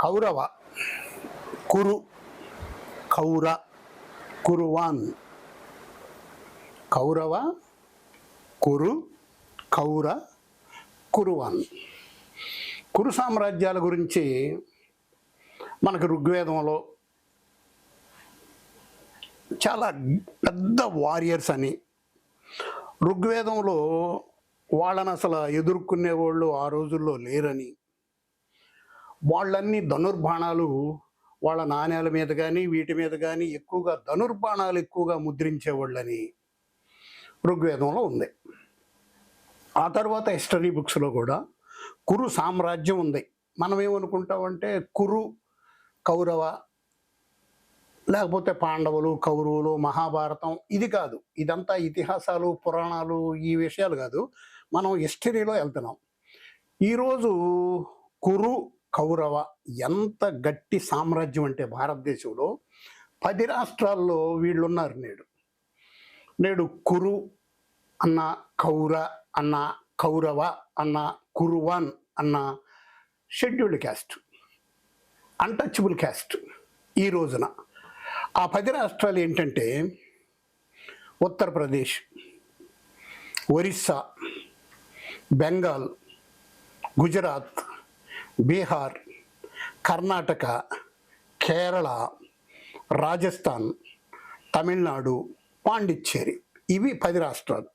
కౌరవ కురు కౌర కురువాన్. కౌరవ కురు కౌర కురువాన్. కురు సామ్రాజ్యాల గురించి మనకు ఋగ్వేదంలో చాలా పెద్ద వారియర్స్ అని. ఋగ్వేదంలో వాళ్ళని అసలు ఎదుర్కొనేవాళ్ళు ఆ రోజుల్లో లేరని. వాళ్ళన్ని ధనుర్బాణాలు వాళ్ళ నాణ్యాల మీద కానీ వీటి మీద కానీ ఎక్కువగా ధనుర్బాణాలు ఎక్కువగా ముద్రించేవాళ్ళని ఋగ్వేదంలో ఉంది. ఆ తర్వాత హిస్టరీ బుక్స్లో కూడా కురు సామ్రాజ్యం ఉంది. మనం ఏమనుకుంటామంటే కురు కౌరవ లేకపోతే పాండవులు కౌరవులు మహాభారతం ఇది కాదు. ఇదంతా ఇతిహాసాలు పురాణాలు ఈ విషయాలు కాదు. మనం హిస్టరీలో వెళ్తున్నాం. ఈరోజు కురు కౌరవ ఎంత గట్టి సామ్రాజ్యం అంటే భారతదేశంలో పది రాష్ట్రాల్లో వీళ్ళున్నారు నేడు. నేడు కురు అన్న కౌర అన్న కౌరవ అన్న కురువాన్ అన్న షెడ్యూల్డ్ క్యాస్ట్ అన్టచబుల్ క్యాస్ట్ ఈ రోజున. ఆ పది రాష్ట్రాలు ఏంటంటే ఉత్తరప్రదేశ్ ఒరిస్సా బెంగాల్ గుజరాత్ బీహార్ కర్ణాటక కేరళ రాజస్థాన్ తమిళనాడు పాండిచ్చేరి. ఇవి పది రాష్ట్రాలు.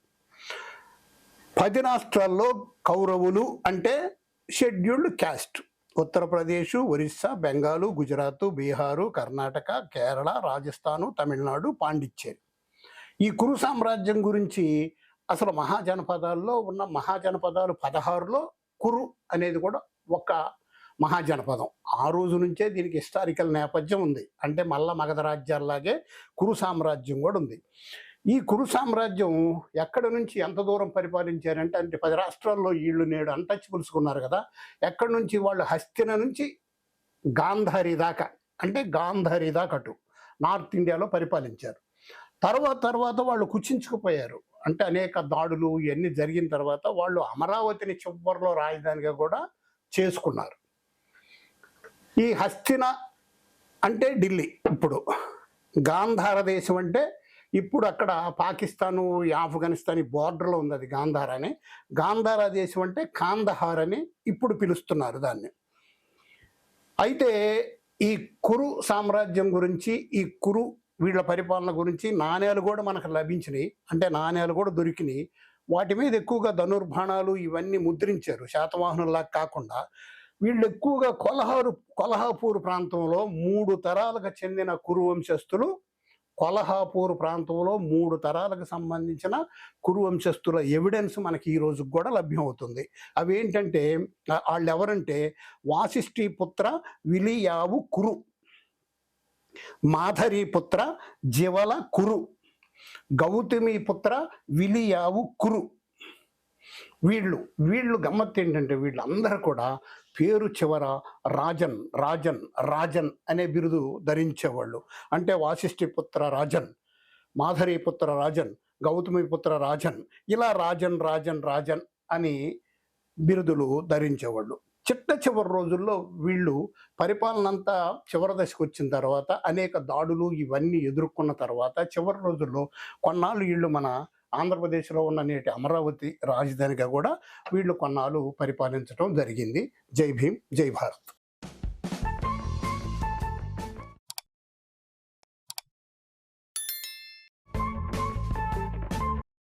పది రాష్ట్రాల్లో కౌరవులు అంటే షెడ్యూల్డ్ క్యాస్ట్. ఉత్తరప్రదేశ్ ఒరిస్సా బెంగాలు గుజరాత్ బీహారు కర్ణాటక కేరళ రాజస్థాను తమిళనాడు పాండిచ్చేరి. ఈ కురు సామ్రాజ్యం గురించి అసలు మహాజనపదాల్లో ఉన్న మహాజనపదాలు పదహారులో కురు అనేది కూడా ఒక మహాజనపదం. ఆ రోజు నుంచే దీనికి హిస్టారికల్ నేపథ్యం ఉంది. అంటే మల్ల మగధ రాజ్యాల్లాగే కురు సామ్రాజ్యం కూడా ఉంది. ఈ కురు సామ్రాజ్యం ఎక్కడి నుంచి ఎంత దూరం పరిపాలించారంటే అంటే పది రాష్ట్రాల్లో వీళ్ళు నేడు అన్టచబుల్స్ కదా. ఎక్కడి నుంచి వాళ్ళు హస్తిన నుంచి గాంధారి దాకా అంటే గాంధారి దాకా అటు నార్త్ ఇండియాలో పరిపాలించారు. తర్వాత తర్వాత వాళ్ళు కుచించుకుపోయారు. అంటే అనేక దాడులు ఇవన్నీ జరిగిన తర్వాత వాళ్ళు అమరావతిని చివరిలో రాజధానిగా కూడా చేసుకున్నారు. ఈ హస్తిన అంటే ఢిల్లీ ఇప్పుడు. గాంధార దేశం అంటే ఇప్పుడు అక్కడ పాకిస్తాను ఈ ఆఫ్ఘనిస్తాన్ బార్డర్లో ఉంది అది గాంధార అని. గాంధార దేశం అంటే కాందహార్ అని ఇప్పుడు పిలుస్తున్నారు దాన్ని. అయితే ఈ కురు సామ్రాజ్యం గురించి ఈ కురు వీళ్ళ పరిపాలన గురించి నాణ్యాలు కూడా మనకు లభించినాయి. అంటే నాణ్యాలు కూడా దొరికినాయి. వాటి మీద ఎక్కువగా ధనుర్బాణాలు ఇవన్నీ ముద్రించారు. శాతవాహనుల్లా కాకుండా వీళ్ళు ఎక్కువగా కొలహారు కొల్హాపూర్ ప్రాంతంలో మూడు తరాలకు చెందిన కురువంశస్థులు కొల్హాపూర్ ప్రాంతంలో మూడు తరాలకు సంబంధించిన కురువంశస్థుల ఎవిడెన్స్ మనకి ఈ రోజుకి కూడా లభ్యమవుతుంది. అవి ఏంటంటే వాళ్ళు ఎవరంటే వాసిష్ఠి పుత్ర విలియావు కురు మాధరి పుత్ర జివల కురు. గౌతమి పుత్ర విలియావు కురు. వీళ్ళు వీళ్ళు గమ్మత్తు ఏంటంటే వీళ్ళందరూ కూడా పేరు చివర రాజన్ రాజన్ రాజన్ అనే బిరుదు ధరించేవాళ్ళు. అంటే వాసిష్ఠి పుత్ర రాజన్ మాధరి పుత్ర రాజన్ గౌతమి పుత్ర రాజన్ ఇలా రాజన్ రాజన్ రాజన్ అని బిరుదులు ధరించేవాళ్ళు. చిట్ట చివరి రోజుల్లో వీళ్ళు పరిపాలన అంతా చివరి దశకు వచ్చిన తర్వాత అనేక దాడులు ఇవన్నీ ఎదుర్కొన్న తర్వాత చివరి రోజుల్లో కొన్నాళ్ళు వీళ్ళు మన ఆంధ్రప్రదేశ్లో ఉన్న నేటి అమరావతి రాజధానిగా కూడా వీళ్ళు కొన్నాళ్ళు పరిపాలించడం జరిగింది. జై భీమ్ జై భారత్.